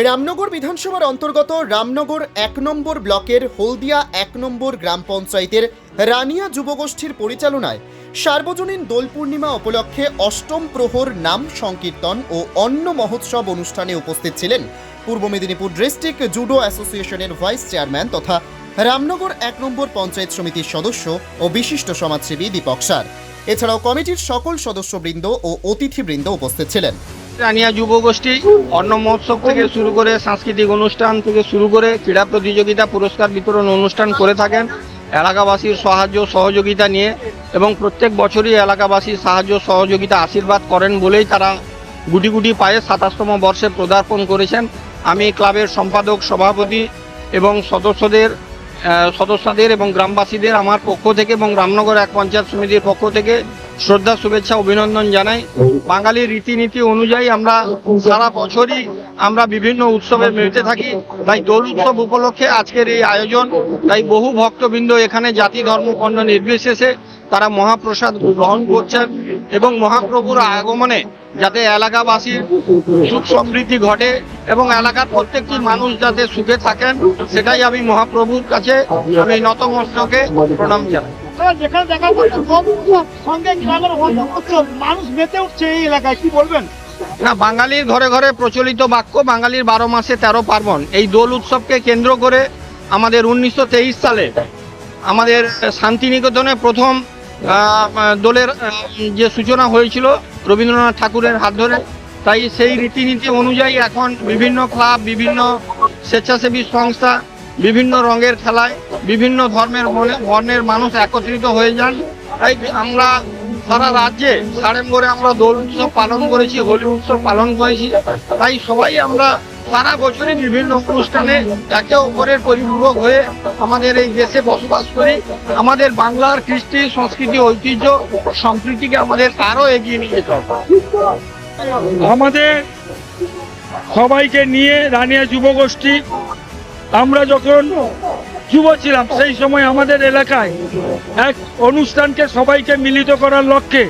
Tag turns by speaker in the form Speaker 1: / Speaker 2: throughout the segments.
Speaker 1: রামনগর বিধানসভার অন্তর্গত রামনগর এক নম্বর ব্লকের হলদিয়া এক নম্বর গ্রাম পঞ্চায়েতের রানিয়া যুবগোষ্ঠীর পরিচালনায় সার্বজনীন দোল পূর্ণিমা উপলক্ষে অষ্টম প্রহর নাম সংকীর্তন ও অন্ন মহোৎসব অনুষ্ঠানে উপস্থিত ছিলেন পূর্ব মেদিনীপুর ডিস্ট্রিক্ট জুডো অ্যাসোসিয়েশনের ভাইস চেয়ারম্যান তথা রামনগর এক নম্বর পঞ্চায়েত সমিতির সদস্য ও বিশিষ্ট সমাজসেবী দীপক সার। এছাড়াও কমিটির সকল সদস্যবৃন্দ ও অতিথিবৃন্দ উপস্থিত ছিলেন।
Speaker 2: রানিয়া যুব গোষ্ঠী অন্ন মহোৎসব থেকে শুরু করে সাংস্কৃতিক অনুষ্ঠান থেকে শুরু করে ক্রীড়া প্রতিযোগিতা, পুরস্কার বিতরণ অনুষ্ঠান করে থাকেন। এলাকাবাসীর সাহায্য সহযোগিতা নিয়ে এবং প্রত্যেক বছরই এলাকাবাসীর সাহায্য সহযোগিতা আশীর্বাদ করেন বলেই তারা গুটি গুটি পায়ে সাতাশতম বর্ষে পদার্পণ করেছেন। আমি ক্লাবের সম্পাদক, সভাপতি এবং সদস্যদের সদস্যদের এবং গ্রামবাসীদের আমার পক্ষ থেকে এবং রামনগর এক পঞ্চায়েত সমিতির পক্ষ থেকে শ্রদ্ধা, শুভেচ্ছা, অভিনন্দন জানাই। বাঙালির রীতিনীতি অনুযায়ী আমরা সারা বছরই আমরা বিভিন্ন উৎসবে মেতে থাকি। তাই দোল উৎসব উপলক্ষে আজকের এই আয়োজন। তাই বহু ভক্তবৃন্দ এখানে জাতি, ধর্ম বর্ণ নির্বিশেষে তারা মহাপ্রসাদ গ্রহণ করছেন এবং মহাপ্রভুর আগমনে যাতে এলাকাবাসীর সুখ সমৃদ্ধি ঘটে এবং এলাকার প্রত্যেকটি মানুষ যাতে সুখে থাকেন, সেটাই আমি মহাপ্রভুর কাছে, আমি নতমস্তকে প্রণাম জানাই।
Speaker 3: যেখানে দেখা সঙ্গে গ্রামের মানুষ মেতে উঠছে এই এলাকায়। কি বলবেন?
Speaker 2: না, বাঙালির ঘরে ঘরে প্রচলিত বাক্য, বাঙালির বারো মাসে তেরো পার্বণ। এই দোল উৎসবকে কেন্দ্র করে আমাদের উনিশশো তেইশ সালে আমাদের শান্তিনিকেতনে প্রথম দোলের যে সূচনা হয়েছিল রবীন্দ্রনাথ ঠাকুরের হাত ধরে, তাই সেই রীতিনীতি অনুযায়ী এখন বিভিন্ন ক্লাব, বিভিন্ন স্বেচ্ছাসেবী সংস্থা বিভিন্ন রঙের খেলায়, বিভিন্ন ধর্মের বর্ণের মানুষ একত্রিত হয়ে যান। তাই আমরা সারা রাজ্যে সাড়েম্বরে আমরা দোল উৎসব পালন করেছি, হোলি উৎসব পালন করেছি। তাই সবাই আমরা সারা বছরই বিভিন্ন অনুষ্ঠানে একে অপরের পরিপূরক হয়ে আমাদের এই দেশে বসবাস করি। আমাদের বাংলার কৃষ্টি, সংস্কৃতি, ঐতিহ্য, সম্প্রীতিকে আমাদের আরও এগিয়ে নিয়ে
Speaker 4: আমাদের সবাইকে নিয়ে রানিয়া যুব গোষ্ঠী আমরা যখন যুব ছিলাম, সেই সময় আমাদের এলাকায় এক অনুষ্ঠানকে সবাইকে মিলিত করার লক্ষ্যে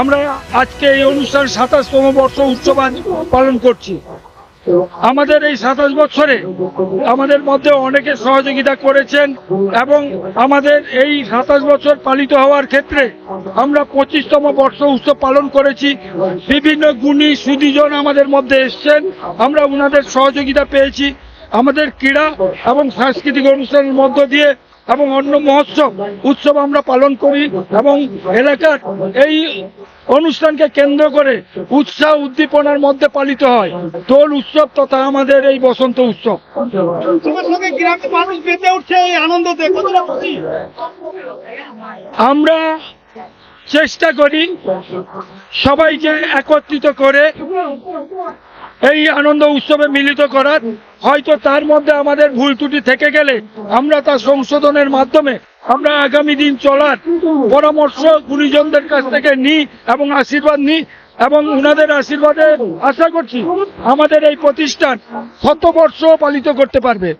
Speaker 4: আমরা আজকে এই অনুষ্ঠান সাতাশতম বর্ষ উৎসব পালন করছি। আমাদের এই সাতাশ বছরে আমাদের মধ্যে অনেকে সহযোগিতা করেছেন এবং আমাদের এই সাতাশ বছর পালিত হওয়ার ক্ষেত্রে আমরা পঁচিশতম বর্ষ উৎসব পালন করেছি। বিভিন্ন গুণী সুদীজন আমাদের মধ্যে এসছেন। আমরা ওনাদের সহযোগিতা পেয়েছি। আমাদের ক্রীড়া এবং সাংস্কৃতিক অনুষ্ঠানের মধ্য দিয়ে এবং অন্য মহোৎসব উৎসব আমরা পালন করি এবং এলাকার এই অনুষ্ঠানকে কেন্দ্র করে উৎসাহ উদ্দীপনার মধ্যে পালিত হয়। দোল উৎসব তথা আমাদের এই বসন্ত উৎসব।
Speaker 3: গ্রামের মানুষ মেতে উঠছে এই আনন্দতে।
Speaker 4: আমরা চেষ্টা করি সবাইকে একত্রিত করে এই আনন্দ উৎসবে মিলিত করার। হয়তো তার মধ্যে আমাদের ভুল ত্রুটি থেকে গেলে আমরা তা সংশোধনের মাধ্যমে আমরা আগামী দিন চলার পরামর্শ গুণীজনদের কাছ থেকে নিই এবং আশীর্বাদ নিই এবং উনাদের আশীর্বাদে আশা করছি আমাদের এই প্রতিষ্ঠান শতবর্ষ পালিত করতে পারবে।